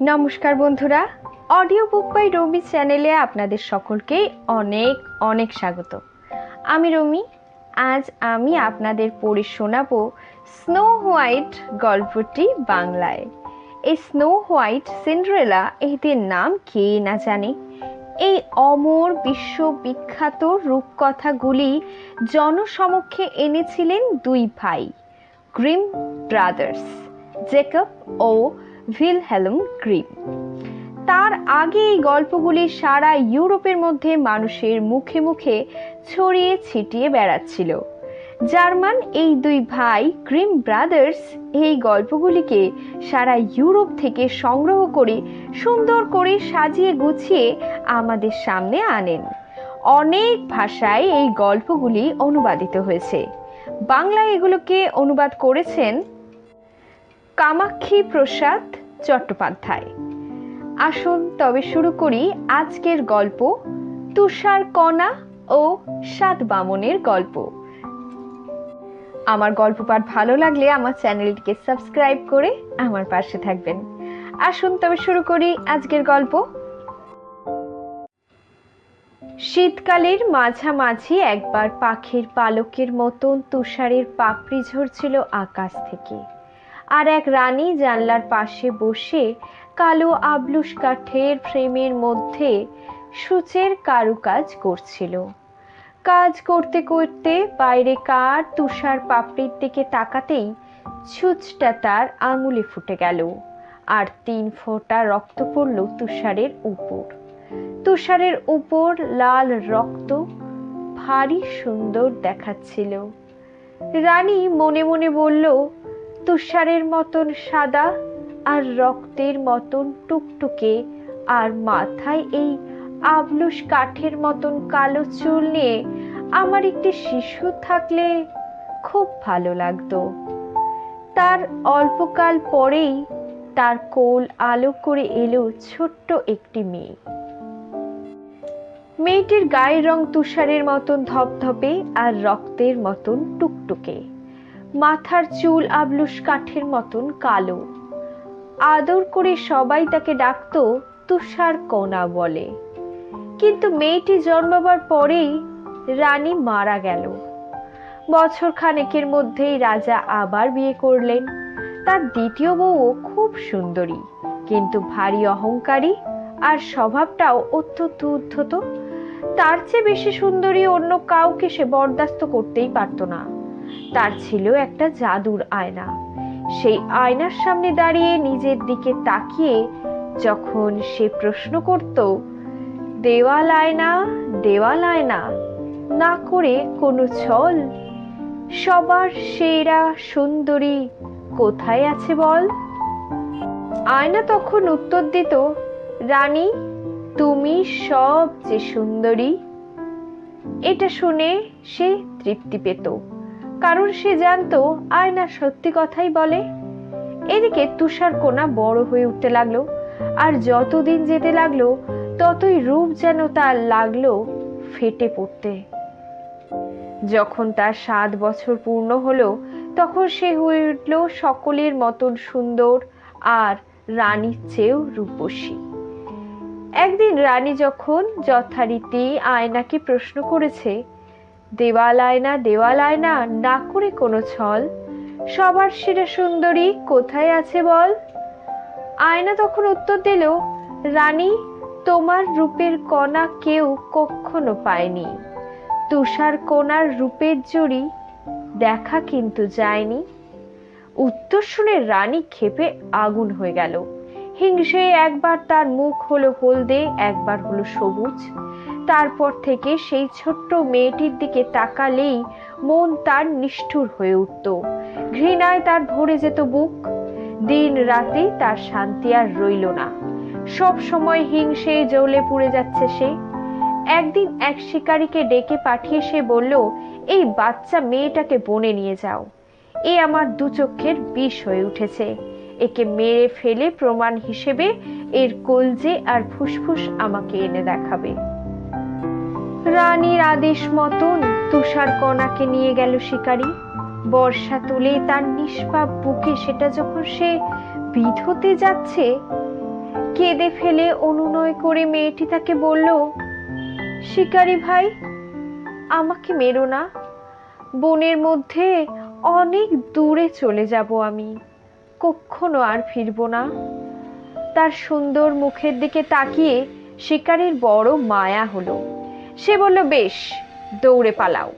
নমস্কার বন্ধুরা audio book by রমি চ্যানেলে আপনাদের সকলকে অনেক অনেক স্বাগত। আমি রমি, আজ আমি আপনাদের পড়ে শোনাবো স্নো হোয়াইট গল্পটি বাংলায়। এই স্নো হোয়াইট সিন্ড্রেলা এদের নাম কে না জানে? এই অমর বিশ্ববিখ্যাত রূপকথাগুলি জনসমক্ষে এনেছিলেন দুই ভাই গ্রিম ব্রাদার্স জেকব ও ভিলহেলম গ্রিম তার আগে এই গল্পগুলি সারা ইউরোপের মধ্যে মানুষের মুখে মুখে ছড়িয়ে ছিটিয়ে বেড়াচ্ছিল। জার্মান এই দুই ভাই গ্রিম ব্রাদার্স এই গল্পগুলিকে সারা ইউরোপ থেকে সংগ্রহ করে, সুন্দর করে সাজিয়ে গুছিয়ে আমাদের সামনে আনেন। অনেক ভাষায় এই গল্পগুলি অনুবাদিত হয়েছে। বাংলায় এগুলোকে অনুবাদ করেছেন কামাক্ষী প্রসাদ চট্টোপাধ্যায়। আসুন তবে শুরু করি আজকের গল্প, তুষার কণা ও সাত বামনের গল্প। আমার গল্প পাঠ ভালো লাগলে আমার চ্যানেলটিকে সাবস্ক্রাইব করে আমার পাশে থাকবেন। আসুন তবে শুরু করি আজকের গল্প। শীতকালের মাঝামাঝি একবার পাখির পালকের মতন তুষারের পাপড়ি ঝরছিল আকাশ থেকে। আর এক রানী জানলার পাশে বসে কালো আবলুস কাঠের ফ্রেমের মধ্যে সূচের কারুকাজ করছিল। কাজ করতে করতে বাইরে কার তুষার পাপড়ির দিকে তাকাতেই ছুঁচটা তার আঙুলে ফুটে গেল আর তিন ফোঁটা রক্ত পড়ল তুষারের উপর। তুষারের উপর লাল রক্ত ভারী সুন্দর দেখাচ্ছিল। রানী মনে মনে বলল তুষারের মতন সাদা আর রক্তের মতন টুকটুকে আর মাথায় এই আবলুস কাঠের মতন কালো চুল নিয়ে আমার একটি শিশু থাকলে খুব ভালো লাগতো। তার অল্পকাল পরেই তার কোল আলো করে এলো ছোট্ট একটি মেয়ে। মেয়েটির গায়ের রং তুষারের মতন ধপধপে আর রক্তের মতন টুকটুকে। মাথার চুল আবলুস কাঠের মতন কালো। আদর করে সবাই তাকে ডাকতো তুষার কণা বলে। কিন্তু মেয়েটি জন্মাবার পরেই রানী মারা গেল। বছর খানেকের মধ্যেই রাজা আবার বিয়ে করলেন। তার দ্বিতীয় বউও খুব সুন্দরী, কিন্তু ভারী অহংকারী আর স্বভাবটাও অত্যন্ত উদ্ধত। তার চেয়ে বেশি সুন্দরী অন্য কাউকে সে বরদাস্ত করতেই পারত না। তার ছিল একটা জাদুর আয়না। সেই আয়নার সামনে দাঁড়িয়ে নিজের দিকে তাকিয়ে যখন সে প্রশ্ন করত, দেওয়াল আয়না দেওয়াল আয়না, না করে কোনো ছল? সবার সেরা সুন্দরী কোথায় আছে বল? আয়না তখন উত্তর দিত, রানী, তুমি সবচেয়ে সুন্দরী। এটা শুনে সে তৃপ্তি পেত। কারণ সে জানতো আয়না সত্যি কথাই বলে। এদিকে তুষার কোনা বড় হয়ে উঠতে লাগল, আর যতদিন যেতে লাগল, ততই রূপ যেন তার লাগল ফেটে পড়তে। যখন তার সাত বছর পূর্ণ হলো, তখন সে হয়ে উঠল সকলের মতন সুন্দর আর রানীর চেয়েও রূপসী। একদিন রানী যখন যথারীতি আয়নাকে প্রশ্ন করেছে দেওয়াল আয়না দেওয়াল আয়না না করে কোনো ছল। সবার সেরা সুন্দরী, কোথায় আছে বল? আয়না তখন উত্তর দিল, রানী, তোমার রূপের কণা কেউ কখনো পায়নি। তুষার কোনার রূপের জুড়ি দেখা কিন্তু যায়নি। উত্তর শুনে রানী ক্ষেপে আগুন হয়ে গেল। হিংসে একবার তার মুখ হলো হলদে, একবার হলো সবুজ। তারপর থেকে সেই ছোট্ট মেয়েটির দিকে তাকালেই মন তার নিষ্ঠুর হয়ে উঠত। ঘৃণায় তার ভরে যেত বুক। দিন রাতে তার শান্তি আর রইল না। সব সময় হিংসে জ্বলে পুড়ে যাচ্ছে সে। একদিন এক শিকারীকে ডেকে পাঠিয়ে সে বলল, এই বাচ্চা মেয়েটাকে বনে নিয়ে যাও। এ আমার দু চক্ষের বিষ হয়ে উঠেছে। একে মেরে ফেলে প্রমাণ হিসেবে এর কলজে আর ফুসফুস আমাকে এনে দেখাবে। রানীর আদেশ মতন তুষার কণাকে নিয়ে গেল শিকারী। বর্ষা তুলে তার নিষ্পাপ বুকে সেটা যখন সে বিধতে যাচ্ছে, কেঁদে ফেলে অনুনয় করে মেয়েটি তাকে বলল, শিকারি ভাই, আমাকে মেরো না। বনের মধ্যে অনেক দূরে চলে যাব আমি। কখনো আর ফিরব না। তার সুন্দর মুখের দিকে তাকিয়ে শিকারীর বড় মায়া হলো। সে বলল, বেশ, দৌড়ে পালাও।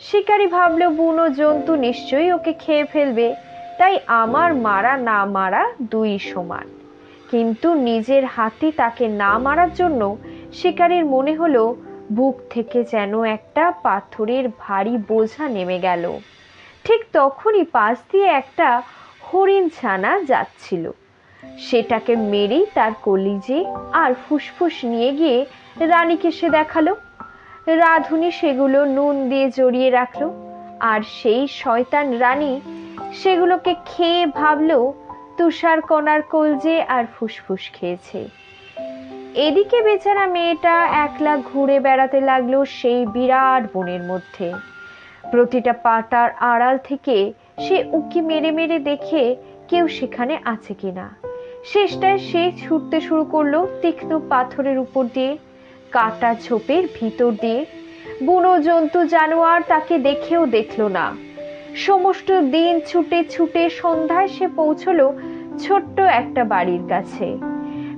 শিকারী ভাবল, বুনো জন্তু নিশ্চয়ই ওকে খেয়ে ফেলবে। তাই আমার মারা না মারা দুই সমান। কিন্তু নিজের হাতি তাকে না মারার জন্য শিকারীর মনে হলো, বুক থেকে যেন একটা পাথরের ভারী বোঝা নেমে গেল। ঠিক তখনই পাশ দিয়ে একটা হরিণ ছানা যাচ্ছিল। সেটাকে মেরেই তার কলিজে আর ফুসফুস নিয়ে গিয়ে রানীকে সে দেখাল। রাধুনি সেগুলো নুন দিয়ে জড়িয়ে রাখল। আর সেই শয়তান রানী সেগুলোকে খেয়ে ভাবলো, তুষার কণার কলজে আর ফুসফুস খেয়েছে। এদিকে বেচারা মেয়েটা একলা ঘুরে বেড়াতে লাগল সেই বিরাট বনের মধ্যে। প্রতিটা পাতার আড়াল থেকে সে উকি মেরে মেরে দেখে কেউ সেখানে আছে কিনা। শেষটায় সে ছুটতে শুরু করল তীক্ষ্ণ পাথরের উপর দিয়ে। কাটা ঝোপের ভিতর দিয়ে। বুনো জন্তু জানোয়ার তাকে দেখেও দেখল না। সমস্ত দিন ছুটে ছুটে সন্ধ্যায় সে পৌঁছলো ছোট্ট একটা বাড়ির কাছে।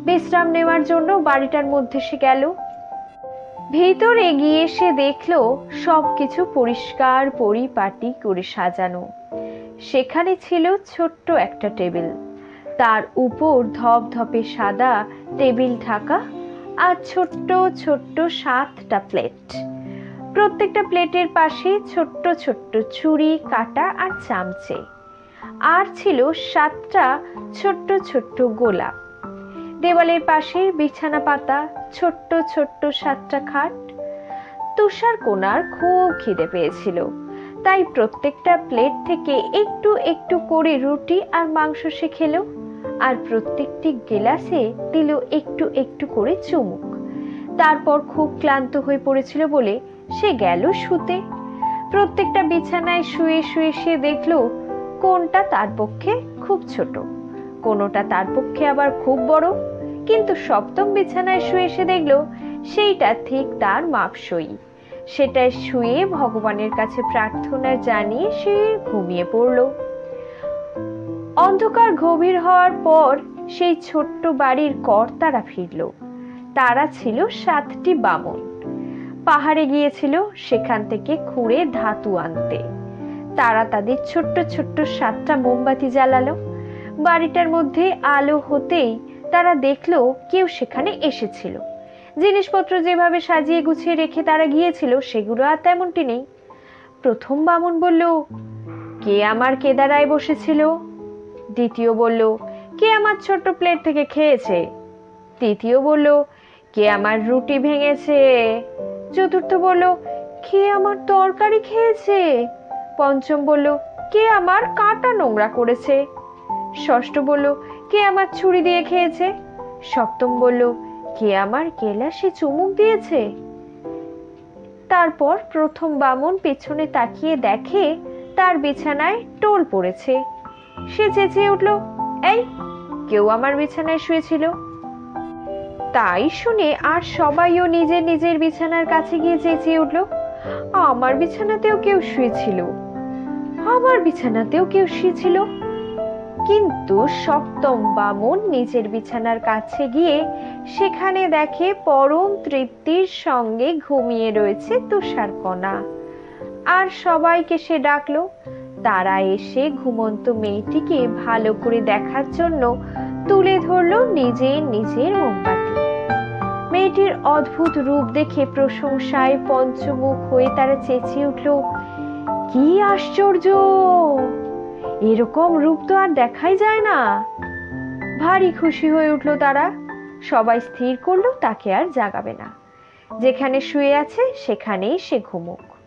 বিশ্রাম নেওয়ার জন্য বাড়িটার মধ্যে সে গেল। ভেতরে গিয়ে সে দেখল সবকিছু পরিষ্কার, পরিপাটি করে সাজানো। সেখানে ছিল ছোট্ট একটা টেবিল। তার উপর ধপধপে সাদা টেবিল ঢাকা আর ছোট্ট ছোট্ট সাতটা প্লেট প্রত্যেকটা প্লেটের পাশে ছোট্ট ছোট্ট ছুরি, কাটা আর চামচে। আর ছিল সাতটা ছোট্ট ছোট্ট গোলাপ। দেওয়ালের পাশে বিছানা পাতা, ছোট্ট ছোট্ট সাতটা খাট। তুষার কোনার খুব খিদে পেয়েছিল। তাই প্রত্যেকটা প্লেট থেকে একটু একটু করে রুটি আর মাংস সে খেলো। আর প্রত্যেকটি গেলাসে দিল একটু একটু করে চুমুক। তারপর খুব ক্লান্ত হয়ে পড়েছিল বলে সে গেল শুতে। প্রত্যেকটা বিছানায় শুয়ে শুয়ে সে দেখল, কোনটা তার পক্ষে খুব ছোট, কোনোটা তার পক্ষে আবার খুব বড়। কিন্তু সপ্তম বিছানায় শুয়ে সে দেখল, সেইটা ঠিক তার মাপসই। সেটায় শুয়ে ভগবানের কাছে প্রার্থনা জানিয়ে সে ঘুমিয়ে পড়ল। অন্ধকার গভীর হওয়ার পর সেই ছোট্ট বাড়ির কর্তারা ফিরল। তারা ছিল সাতটি বামন। পাহাড়ে গিয়েছিল সেখান থেকে খুঁড়ে ধাতু আনতে। তারা তাদের ছোট্ট ছোট্ট সাতটা মোমবাতি জ্বালালো। বাড়িটার মধ্যে আলো হতেই তারা দেখল কেউ সেখানে এসেছিল। জিনিসপত্র যেভাবে সাজিয়ে গুছিয়ে রেখে তারা গিয়েছিল সেগুলো আর তেমনটি নেই। প্রথম বামন বলল, কে আমার কেদারায় বসেছিল? দ্বিতীয় বলল, কে আমার ছোট্ট প্লেট থেকে খেয়েছে? তৃতীয় বলল, কে আমার রুটি ভেঙেছে? চতুর্থ বলল, কে আমার তরকারি খেয়েছে? পঞ্চম বলল, কে আমার কাটা নোংরা করেছে? ষষ্ঠ বলল, কে আমার ছুরি দিয়ে খেয়েছে? সপ্তম বলল, কে আমার গেলাসে চুমুক দিয়েছে? তারপর প্রথম বামন পেছনে তাকিয়ে দেখে তার বিছানায় টোল পড়েছে। সে চেঁচিয়ে উঠল, এই, কেউ আমার বিছানায় শুয়েছিল? তাই শুনে আর সবাইও নিজের নিজের বিছানার কাছে গিয়ে চেঁচিয়ে উঠল, আমার বিছানাতেও কেউ শুয়েছিল, আমার বিছানাতেও কেউ শুয়েছিল। কিন্তু সপ্তম বামন নিজের বিছানার কাছে গিয়ে সেখানে দেখে পরম তৃপ্তির সঙ্গে ঘুমিয়ে রয়েছে তুষারকণা। আর সবাইকে সে ডাকলো তারা এসে ঘুমন্ত মেয়েটিকে ভালো করে দেখার জন্য তুলে ধরলো নিজের নিজের মোমবাতি। মেয়েটির অদ্ভুত রূপ দেখে প্রশংসায় পঞ্চমুখ হয়ে তারা চেঁচিয়ে উঠল, কি আশ্চর্য! এরকম রূপ তো আর দেখাই যায় না। ভারী খুশি হয়ে উঠল তারা, সবাই স্থির করল, তাকে আর জাগাবে না। যেখানে শুয়ে আছে, সেখানেই সে ঘুমুক।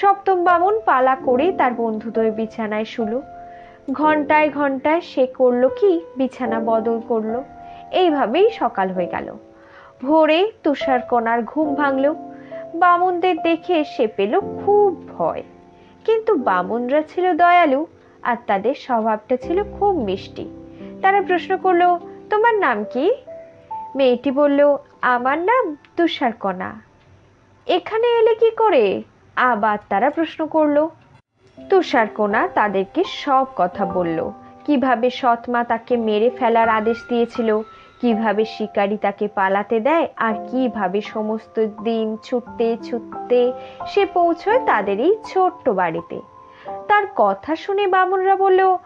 সপ্তম বামন পালা করে তার বন্ধুদ্বয় বিছানায় শুলো। ঘন্টায় ঘন্টায় সে করল কি, বিছানা বদল করল। এইভাবেই সকাল হয়ে গেল। ভোরে তুষার কণার ঘুম ভাঙল। বামনদের দেখে সে পেল খুব ভয়। কিন্তু বামনরা ছিল দয়ালু আর তাদের স্বভাবটা ছিল খুব মিষ্টি। তারা প্রশ্ন করল, তোমার নাম কি? মেয়েটি বলল, আমার নাম তুষারকণা এখানে এলে কি করে? আবার তারা প্রশ্ন করল তুষারকোনা তাদেরকে সব কথা বলল। কীভাবে সৎমা তাকে মেরে ফেলার আদেশ দিয়েছিল, কীভাবে শিকারী তাকে পালাতে দেয়, আর কীভাবে সমস্ত দিন ছুটতে ছুটতে সে পৌঁছয় তাদের এই ছোট্ট বাড়িতে। তার কথা শুনে বামুনরা বলল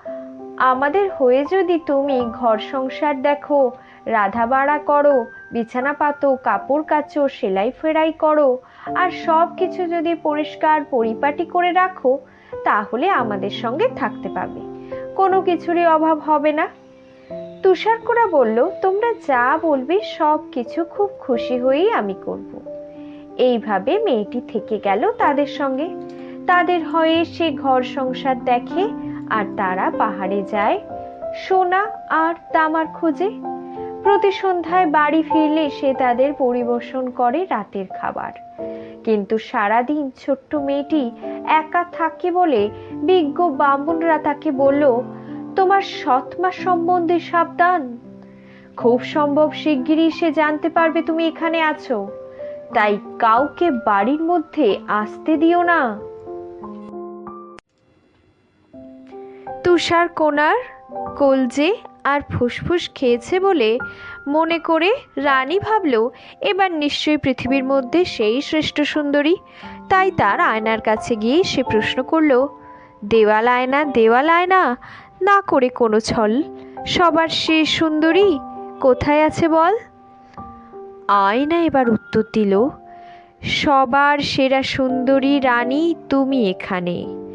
আমাদের হয়ে যদি তুমি ঘর সংসার দেখো, রাধা বাড়া করো, বিছানা পাতো, কাপড় কাচো, সেলাই ফেরাই করো, আর সব কিছু যদি পরিষ্কার পরিপাটি করে রাখো, তাহলে আমাদের সঙ্গে থাকতে পাবে কোনো কিছুরই অভাব হবে না। তুষারকোড়া বলল, তোমরা যা বলবে, সব কিছু খুব খুশি হয়েই আমি করব। এইভাবে মেয়েটি থেকে গেল তাদের সঙ্গে। তাদের হয়ে সে ঘর সংসার দেখে আর তারা পাহাড়ে যায়। সোনা আর তামার খোঁজে। প্রতি সন্ধ্যায় বাড়ি ফিরলে সে তাদের পরিবেশন করে রাতের খাবার। কিন্তু সারাদিন ছোট্ট মেয়েটি একা থাকে বলে বিজ্ঞ বামুনরা তাকে বলল, তোমার সৎমা সম্বন্ধে সাবধান। খুব সম্ভব শিগগিরই সে জানতে পারবে তুমি এখানে আছো। তাই কাউকে বাড়ির মধ্যে আসতে দিও না। তুষার কোনার কলজে আর ফুসফুস খেয়েছে বলে মনে করে রানী ভাবল, এবার নিশ্চয়ই পৃথিবীর মধ্যে সেই শ্রেষ্ঠ সুন্দরী। তাই তার আয়নার কাছে গিয়ে সে প্রশ্ন করল, দেওয়াল আয়না দেওয়াল আয়না, না করে কোনো ছল। সবার সে সুন্দরী কোথায় আছে বল? আয়না এবার উত্তর দিল, সবার সেরা সুন্দরী রানী তুমি এখানে।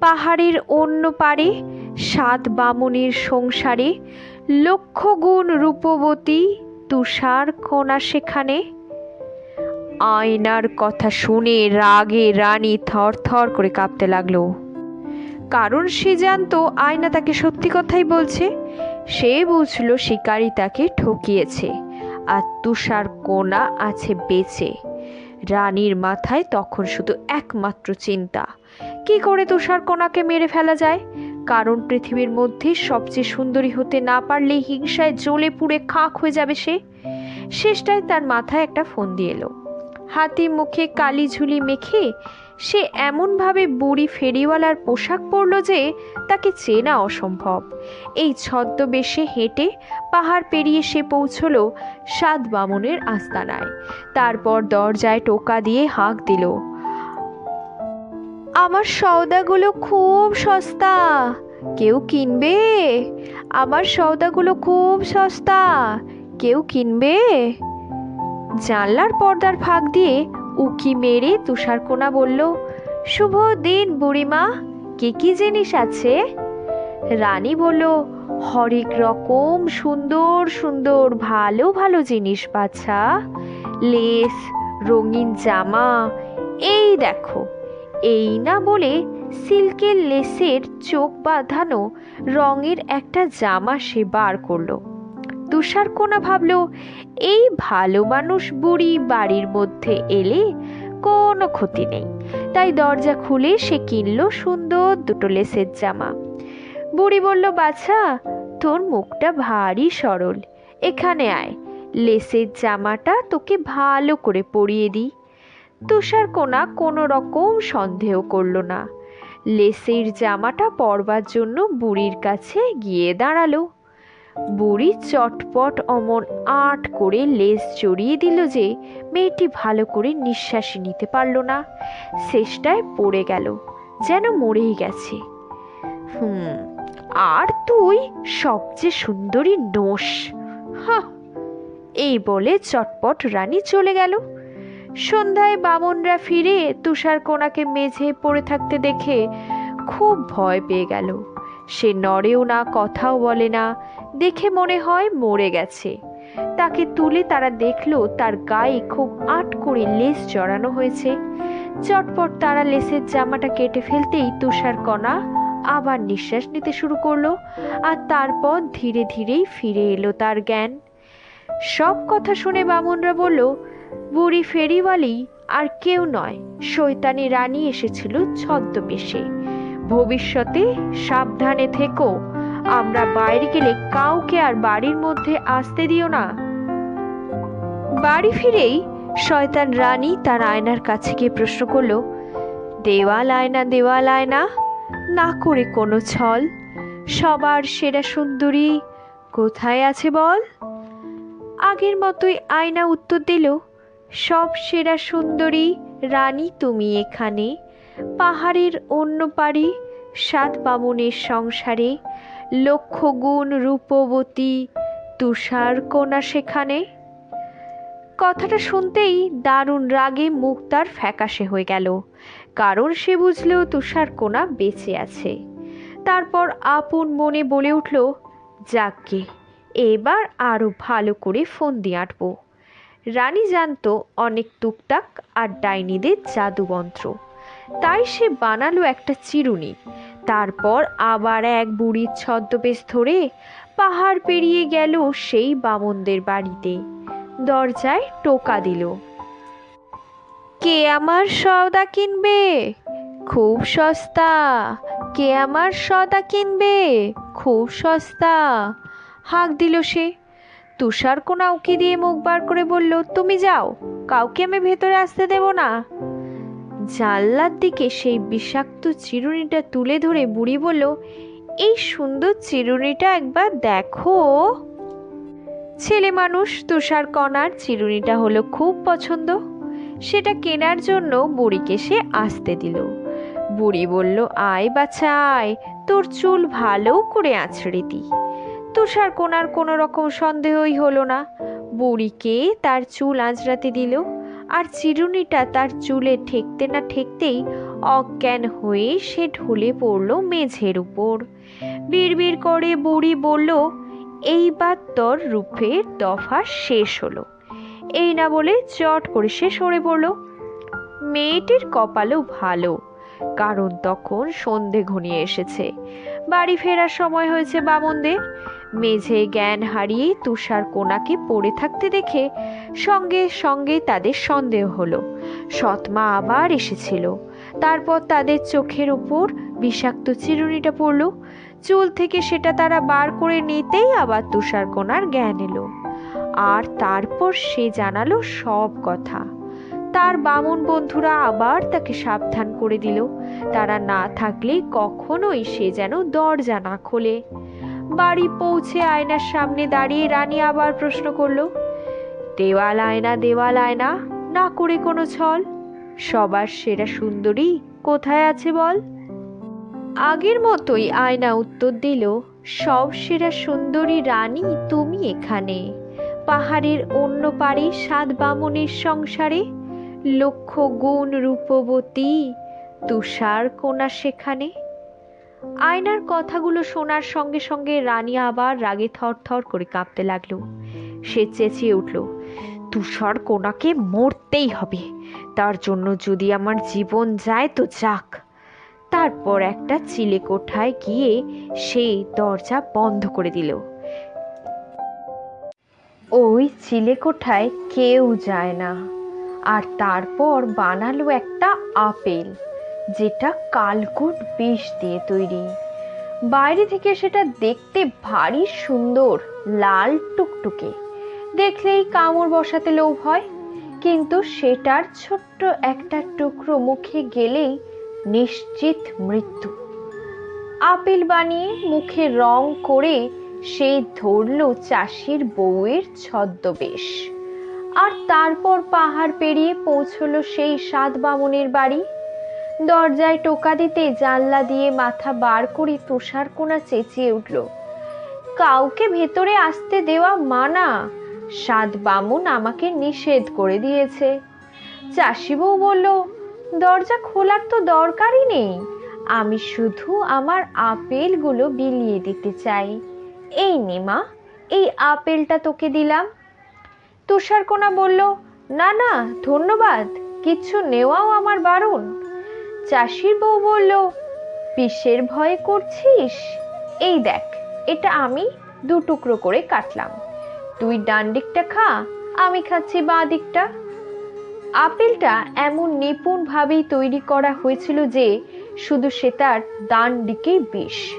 পাহাড়ের অন্য পারে সাত বামুনির সংসারে লক্ষ গুণ রূপবতী তুষার কণা সেখানে। আয়নার কথা শুনে রাগে রানী থর থর করে কাঁপতে লাগল। কারণ সে জানতো আয়না তাকে সত্যি কথাই বলছে। সে বুঝলো শিকারী তাকে ঠকিয়েছে আর তুষার কোনা আছে বেঁচে। রানীর মাথায় তখন শুধু একমাত্র চিন্তা। কি করে তুষার কোনাকে মেরে ফেলা যায়? কারণ পৃথিবীর মধ্যে সবচেয়ে সুন্দরী হতে না পারলে হিংসায় জ্বলে পুড়ে খাক হয়ে যাবে সে। শেষটায় তার মাথায় একটা ফোন দিয়ে এলো। হাতি মুখে কালি ঝুলি মেখে সে এমনভাবে বুড়ি ফেরিওয়ালার পোশাক পরল যে তাকে চেনা অসম্ভব। এই ছদ্মবেশে হেঁটে পাহাড় পেরিয়ে সে পৌঁছল সাত বামনের আস্তানায়। তারপর দরজায় টোকা দিয়ে হাঁক দিল। আমার সওদাগুলো খুব সস্তা। কেউ কিনবে? আমার সওদাগুলো খুব সস্তা। কেউ কিনবে? জানলার পর্দার ফাঁক দিয়ে উকি মেরে তুষারকোনা বলল, শুভ দিন বুড়িমা, কি কি জিনিস আছে? রানী বলল, হরেক রকম সুন্দর সুন্দর, ভালো ভালো জিনিস বাছা। লেস, রঙিন জামা, এই দেখো। এই না বলে সিল্কের লেসের চোখ বাঁধানো রঙের একটা জামা সে বার করল। তুষারকোনা ভাবল, এই ভালো মানুষ বুড়ি বাড়ির মধ্যে এলে কোনো ক্ষতি নেই। তাই দরজা খুলে সে কিনলো সুন্দর দুটো লেসের জামা। বুড়ি বলল, বাছা, তোর মুখটা ভারী সরল। এখানে আয়। লেসের জামাটা তোকে ভালো করে পরিয়ে দিই। তুষারকোনা কোনো রকম সন্দেহ করল না। লেসের জামাটা পরবার জন্য বুড়ির কাছে গিয়ে দাঁড়াল। বুড়ি চটপট অমন আট করে লেজ জড়িয়ে দিল যে মেয়েটি ভালো করে নিঃশ্বাসই নিতে পারল না। শেষটায় পড়ে গেল, যেন মরেই গেছে। হুম, আর তুই সবচেয়ে সুন্দরী নোস হাহ, এই বলে চটপট রানী চলে গেল। সন্ধ্যায় বামনরা ফিরে তুষার কোনাকে মেঝে পড়ে থাকতে দেখে খুব ভয় পেয়ে গেল। সে নড়েও না, কথাও বলে না, দেখে মনে হয় মরে গেছে। তাকে তুলে তারা দেখল তার গায়ে খুব আট করে লেস জড়ানো হয়েছে। চটপট তারা লেসের জামাটা কেটে ফেলতেই তুষার কণা আবার নিঃশ্বাস নিতে শুরু করল আর তারপর ধীরে ধীরেই ফিরে এলো তার জ্ঞান। সব কথা শুনে বামুনরা বলল বুড়ি ফেরিওয়ালি আর কেউ নয়। শৈতানি রানী এসেছিল ছদ্মবেশে। ভবিষ্যতে সাবধানে থেকো। আমরা বাইরে গেলে কাউকে আর বাড়ির মধ্যে আসতে দিও না। বাড়ি ফিরেই শয়তান রানী তার আয়নার কাছে গিয়ে প্রশ্ন করল, দেওয়াল আয়না দেওয়াল আয়না? না করে কোনো ছল। সবার সেরা সুন্দরী কোথায় আছে বল? আগের মতোই আয়না উত্তর দিল সব সেরা সুন্দরী রানী তুমি এখানে। পাহাড়ের অন্য পারি সাত বামনের সংসারে, লক্ষ গুণ রূপবতী তুষার কোনা সেখানে। কথাটা শুনতেই দারুণ রাগে মুখ তার ফ্যাকাশে হয়ে গেল। কারণ সে বুঝলেও তুষার কোনা বেঁচে আছে। তারপর আপন মনে বলে উঠল যাকগে এবার আরও ভালো করে ফোন দিয়ে আঁটবো। রানী জানত অনেক টুকটাক আর ডাইনিদের জাদুমন্ত্র। তাই সে বানালো একটা চিরুনি। তারপর আবার এক বুড়ির ছদ্মবেশ ধরে পাহাড় পেরিয়ে গেল সেই বামনদের বাড়িতে। দরজায় টোকা দিল। কে আমার সওদা কিনবে? খুব সস্তা। কে আমার সদা কিনবে? খুব সস্তা। হাঁক দিল সে। তুষার কোনা উকি দিয়ে মুখ বার করে বলল, তুমি যাও, কাউকে আমি ভেতরে আসতে দেব না। জানলার দিকে সেই বিষাক্ত চিরুনিটা তুলে ধরে বুড়ি বলল, এই সুন্দর চিরুনিটা একবার দেখো। ছেলে মানুষ, তুষার কণার চিরুনিটা হলো খুব পছন্দ। সেটা কেনার জন্য বুড়িকে সে আসতে দিল। বুড়ি বলল, আয় বাছা, আয়, তোর চুল ভালো করে আছড়ে দি। তুষার কোনার কোনো রকম সন্দেহই হলো না। বুড়িকে তার চুল আঁচড়াতে দিল, আর চিরুনিটা তার চুলে ঠেকতে না ঠেকতেই অজ্ঞান হয়ে সে ঢলে পড়ল মেঝের উপর। বিড়বিড় করে বুড়ি বলল, এইবার তোর রূপের দফা শেষ হলো। এই না বলে চট করে সে সরে পড়ল। মেয়েটির কপালও ভালো, কারণ তখন সন্ধে ঘনিয়ে এসেছে। বাড়ি ফেরার সময় হয়েছে বামনদের। মেঝে জ্ঞান হারিয়ে তুষার কোনাকে পড়ে থাকতে দেখে সঙ্গে সঙ্গে তাদের সন্দেহ হলো। সৎমা আবার এসেছিল। তারপর তাদের চোখের ওপর বিষাক্ত চিরুনিটা পড়ল। চুল থেকে সেটা তারা বার করে নিতেই আবার তুষার কোনার জ্ঞান এলো। আর তারপর সে জানালো সব কথা। তার বামন বন্ধুরা আবার তাকে সাবধান করে দিল। তারা না থাকলে কখনোই সে যেন দরজা না খোলে। বাড়ি পৌঁছে আয়নার সামনে দাঁড়িয়ে রানী আবার প্রশ্ন করল, দেওয়াল আয়না দেওয়াল আয়না, না করে কোনো ছল? সবার সেরা সুন্দরী কোথায় আছে বল? আগের মতোই আয়না উত্তর দিল, সব সেরা সুন্দরী রানী তুমি এখানে। পাহাড়ের অন্য পারে সাত বামনের সংসারে লক্ষ গুণ রূপবতী, তুষার কোনা সেখানে। আয়নার কথাগুলো শোনার সঙ্গে সঙ্গে রানী আবার রাগে থর থর করে কাঁপতে লাগল। সে চেঁচিয়ে উঠল, তুষার কোনাকে মরতেই হবে। তার জন্য যদি আমার জীবন যায় তো যাক। তারপর একটা চিলে কোঠায় গিয়ে সেই দরজা বন্ধ করে দিল। ওই চিলে কোঠায় কেউ যায় না। আর তারপর বানালো একটা আপেল। যেটা কালকুট বিষ দিয়ে তৈরি। বাইরে থেকে সেটা দেখতে ভারী সুন্দর, লাল টুকটুকে। দেখলেই কামড় বসাতে লোভ হয়, কিন্তু সেটার ছোট্ট একটা টুকরো মুখে গেলেই নিশ্চিত মৃত্যু। আপেল বানিয়ে মুখে রং করে সেই ধরল চাষির বউয়ের ছদ্মবেশ। আর তারপর পাহাড় পেরিয়ে পৌঁছলো সেই সাত বামনের বাড়ি। দরজায় টোকা দিতে জানলা দিয়ে মাথা বার করে তুষার কোনা চেঁচিয়ে উঠল। কাউকে ভেতরে আসতে দেওয়া মানা, সাত বামুন আমাকে নিষেধ করে দিয়েছে। চাষি বউ বলল, দরজা খোলার তো দরকারই নেই। আমি শুধু আমার আপেলগুলো বিলিয়ে দিতে চাই। এই নে মা, এই আপেলটা তোকে দিলাম। তুষারকোনা বলল, না না, ধন্যবাদ। কিচ্ছু নেওয়াও আমার বারণ। চাষির বউ বলল, বিষের ভয় করছিস? এই দেখ, এটা আমি দু টুকরো করে কাটলাম। তুই ডান দিকটা খা, আমি খাচ্ছি বাঁ দিকটা। আপেলটা এমন নিপুণভাবেই তৈরি করা হয়েছিল যে শুধু সে তার ডান দিকেই বিষ।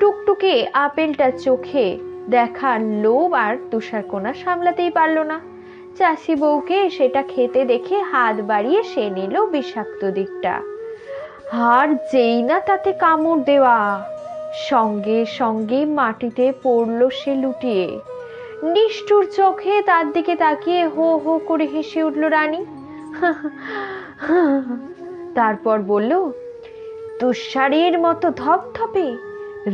টুকটুকে আপেলটা চোখে দেখার লোভ আর তুষারকোনা সামলাতেই পারল না। চাষি বউকে সেটা খেতে দেখে হাত বাড়িয়ে সে নিল বিষাক্ত দিকটা। আর যেই না তাতে কামড় দেওয়া। সঙ্গে সঙ্গে মাটিতে পড়ল সে লুটিয়ে। নিষ্ঠুর চোখে তার দিকে তাকিয়ে হো হো করে হেসে উঠল রানী। তারপর বলল, তুষারের মতো ধপধপে,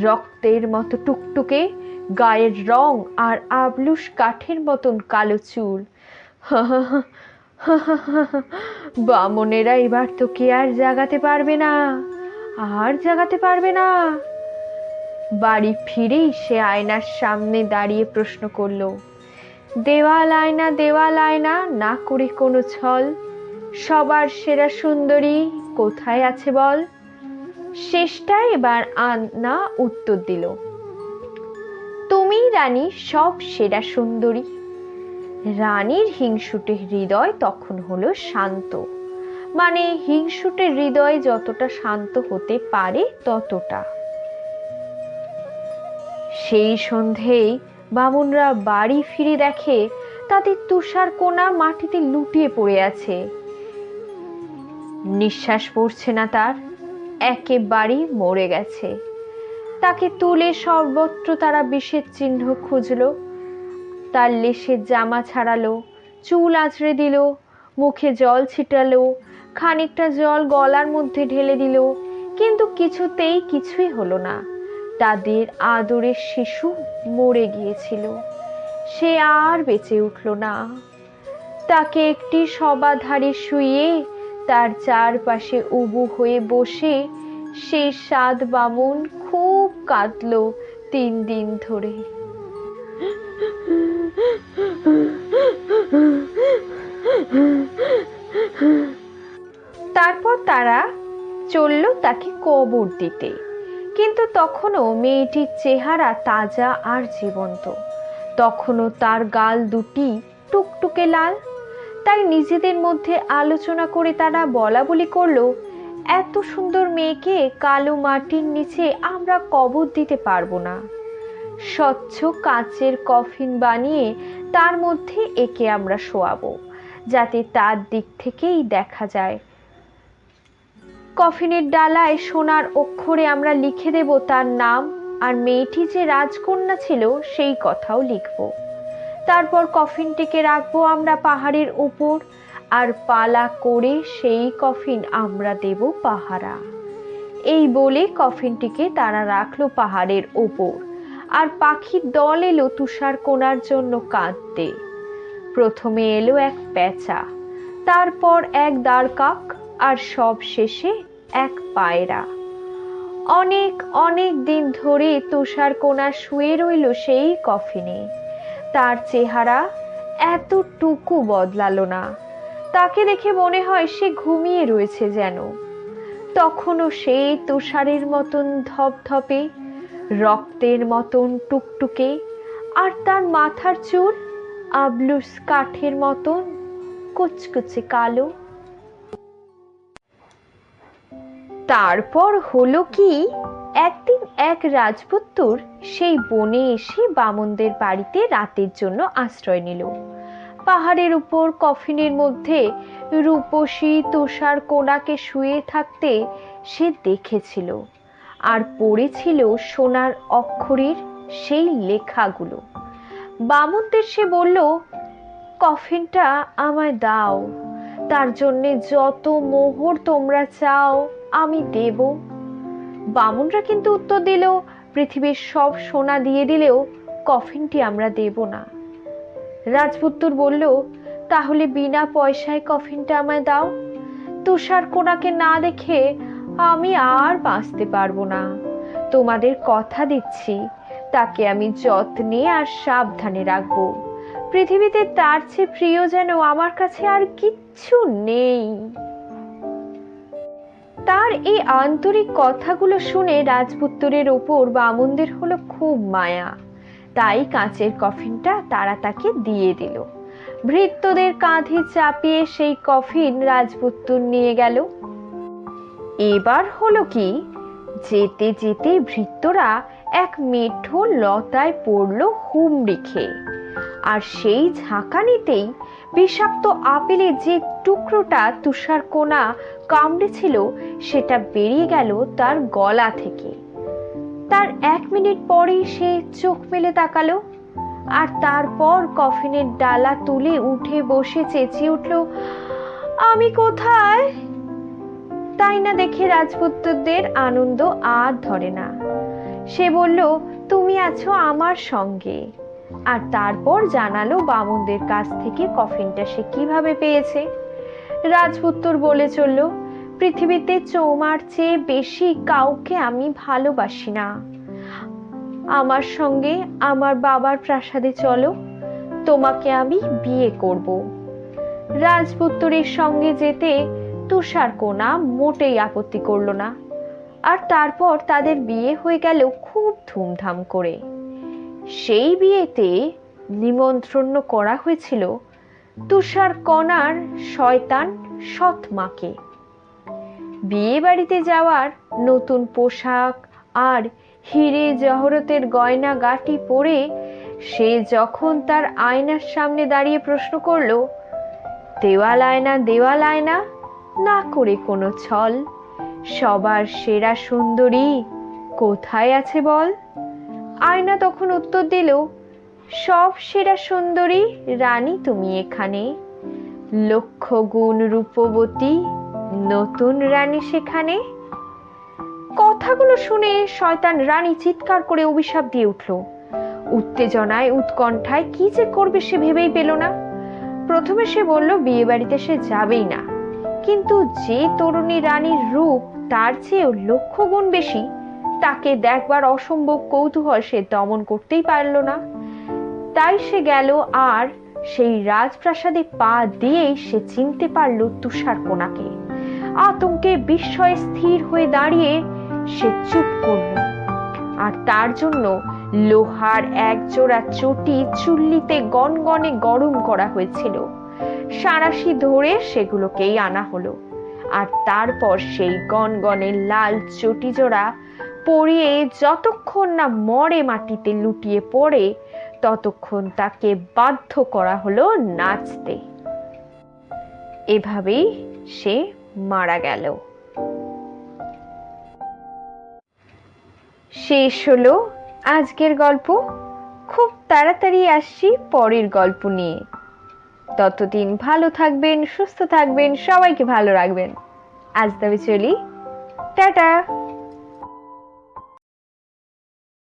রক্তের মতো টুকটুকে, গায়ের রং আর আবলুস কাঠের মতন কালো চুল। বামনেরা এবার তো কে আর জাগাতে পারবে না? আর জাগাতে পারবে না? বাড়ি ফিরেই সে আয়নার সামনে দাঁড়িয়ে প্রশ্ন করল, দেওয়াল আয়না দেওয়াল আয়না, না করে কোনো ছল? সবার সেরা সুন্দরী কোথায় আছে বল? শেষটা এবার আন্না উত্তর দিল, তুমি রানী সব সেরা সুন্দরী রানীর হিংসুটে হৃদয় তখন হলো শান্ত। মানে হিংসুটে হৃদয় যতটা শান্ত হতে পারে ততটা। সেই সন্ধেই বামুনরা বাড়ি ফিরে দেখে তাদের তুষার কোনা মাটিতে লুটিয়ে পড়ে আছে। নিঃশ্বাস পড়ছে না তার, একেবারেই মরে গেছে। তাকে তুলে সর্বত্র তারা বিষের চিহ্ন খুঁজলো। তার লেশের জামা ছাড়ালো, চুল আঁচড়ে দিল, মুখে জল ছিটালো, খানিকটা জল গলার মধ্যে ঢেলে দিল, কিন্তু কিছুতেই কিছুই হলো না। তাদের আদরের শিশু মরে গিয়েছিল। সে আর বেঁচে উঠল না। তাকে একটি সবাধারে শুয়ে তার চারপাশে উবু হয়ে বসে সেই সাত বামুন খুব কাঁদল তিন দিন ধরে। তারপর তারা চলল তাকে কবর দিতে। কিন্তু তখনও মেয়েটির চেহারা তাজা আর জীবন্ত। তখনও তার গাল দুটি টুকটুকে লাল। তাই নিজেদের মধ্যে আলোচনা করে তারা বলা বলি করল, এত সুন্দর মেয়েকে কালো মাটির নিচে আমরা কবর দিতে পারব না। স্বচ্ছ কাচের কফিন বানিয়ে তার মধ্যে একে আমরা শোয়াবো, যাতে তার দিক থেকেই দেখা যায়। কফিনের ডালায় সোনার অক্ষরে আমরা লিখে দেব তার নাম, আর মেয়েটি যে রাজকন্যা ছিল সেই কথাও লিখব। তারপর কফিনটিকে রাখব আমরা পাহাড়ের উপর, আর পালা করে সেই কফিন আমরা দেব পাহারা। এই বলে কফিনটিকে তারা রাখল পাহাড়ের ওপর আর পাখির দল এলো তুষার কোনার জন্য কাঁদতে। প্রথমে এলো এক প্যাঁচা তারপর এক দাঁড়কাক আর সব শেষে এক পায়রা। অনেক অনেক দিন ধরে তুষার কোনা শুয়ে রইল সেই কফিনে। তার চেহারা এতটুকু বদলালো না। তাকে দেখে মনে হয় সে ঘুমিয়ে রয়েছে যেন। তখনও সেই তুষারের মতন ধপধপে রক্তের মতন টুকটুকে, আর তার মাথার চুল আবলুস কাঠের মতন কুচকুচে কালো। তারপর হলো কি, একদিন এক রাজপুত্তর সেই বনে এসে বামনদের বাড়িতে রাতের জন্য আশ্রয় নিল। পাহাড়ের উপর কফিনের মধ্যে রূপসী তুষার কোনাকে শুয়ে থাকতে সে দেখেছিল। আর পড়েছিল সোনার অক্ষরের সেই লেখাগুলো। বামনদের সে বলল, কফিনটা আমায় দাও, তার জন্যে যত মোহর তোমরা চাও, আমি দেব। বামুনরা কিন্তু উত্তর দিল, পৃথিবীর সব সোনা দিয়ে দিলেও কফিনটি আমরা দেব না। রাজপুত্তর বলল, তাহলে বিনা পয়সায় কফিনটা আমায় দাও। তুষার কোনাকে না দেখে আমি আর বাঁচতে পারব না। তোমাদের কথা দিচ্ছি, তাকে আমি যত্নে আর সাবধানে রাখব। পৃথিবীতে তার চেয়ে প্রিয় যেন আমার কাছে আর কিচ্ছু নেই। তার এই আন্তরিক কথাগুলো শুনে রাজপুত্তরের ওপর বামনদের হলো খুব মায়া। তাই কাঁচের কফিনটা তারা তাকে দিয়ে দিল। ভৃত্যদের কাঁধে চাপিয়ে সেই কফিন রাজপুত্তর নিয়ে গেল। এবার হলো কি? যেতে যেতে ভৃত্যরা এক মেঠো লতায় পড়ল হুমড়ি খেয়ে। আর সেই ঝাঁকানিতেই বিষাক্ত আপেলের যে টুকরোটা তুষার কোনা কামড়েছিল, সেটা বেরিয়ে গেল তার গলা থেকে। তার এক মিনিট পরেই সে চোখ মেলে তাকালো, আর তারপর কফিনের ডালা তুলে উঠে বসে চেঁচিয়ে উঠল, আমি কোথায়? তাই না দেখে রাজপুত্রদের আনন্দ আর ধরে না। সে বলল, তুমি আছো আমার সঙ্গে। আর তারপর জানালো বামুনদের কাছ থেকে কফিনটা সে কীভাবে পেয়েছে। রাজপুত্তর বলে চলল, পৃথিবীতে চৌমার চেয়ে বেশি কাউকে আমি ভালোবাসি না। আমার সঙ্গে আমার বাবার প্রাসাদে চলো, তোমাকে আমি বিয়ে করব। রাজপুত্তরের সঙ্গে যেতে তুষার কোনা মোটেই আপত্তি করল না। আর তারপর তাদের বিয়ে হয়ে গেল খুব ধুমধাম করে। সেই বিয়েতে নিমন্ত্রণ করা হয়েছিল তুষার কণার শয়তান সৎ মাকে বিয়ে বাড়িতে যাওয়ার নতুন পোশাক আর হিরে জহরতের গয়না গাটি পরে সে যখন তার আয়নার সামনে দাঁড়িয়ে প্রশ্ন করল, দেওয়াল আয়না দেওয়াল আয়না? না করে কোনো ছল। সবার সেরা সুন্দরী কোথায় আছে বল? আয়না তখন উত্তর দিল, সব সেরা সুন্দরী রানী তুমি এখানে। লক্ষ গুণ রূপবতী নতুন রানী সেখানে। কথাগুলো শুনে শয়তান রানী চিৎকার করে অভিশাপ দিয়ে উঠল। উত্তেজনায় উৎকণ্ঠায় কি যে করবে সে ভেবেই পেল না। প্রথমে সে বলল বিয়ে বাড়িতে সে যাবেই না। কিন্তু যে তরুণী রানীর রূপ, তার চেয়েও লক্ষ গুণ বেশি। তাকে দেখবার অসম্ভব কৌতূহল সে দমন করতেই পারল না। তাই সে গেল আর সেই রাজপ্রাসাদে পা দিয়েই সে চিনতে পারল তুষার কোনাকে। আতঙ্কে বিস্ময়ে স্থির হয়ে দাঁড়িয়ে সে চুপ করল। আর তার জন্য লোহার এক জোড়া চটি চুল্লিতে গনগনে গরম করা হয়েছিল। সারাশি ধরে সেগুলোকেই আনা হলো। আর তারপর সেই গনগনে লাল চটি জোড়া পরিয়ে যতক্ষণ না মরে মাটিতে লুটিয়ে পড়ে, ততক্ষণ তাকে বাধ্য করা হলো নাচতে। এভাবেই সে মারা গেল। শেষ হলো আজকের গল্প। খুব তাড়াতাড়ি আসছি পরের গল্প নিয়ে। ততদিন ভালো থাকবেন সুস্থ থাকবেন সবাইকে ভালো রাখবেন। আজ তবে চলি। টাটা!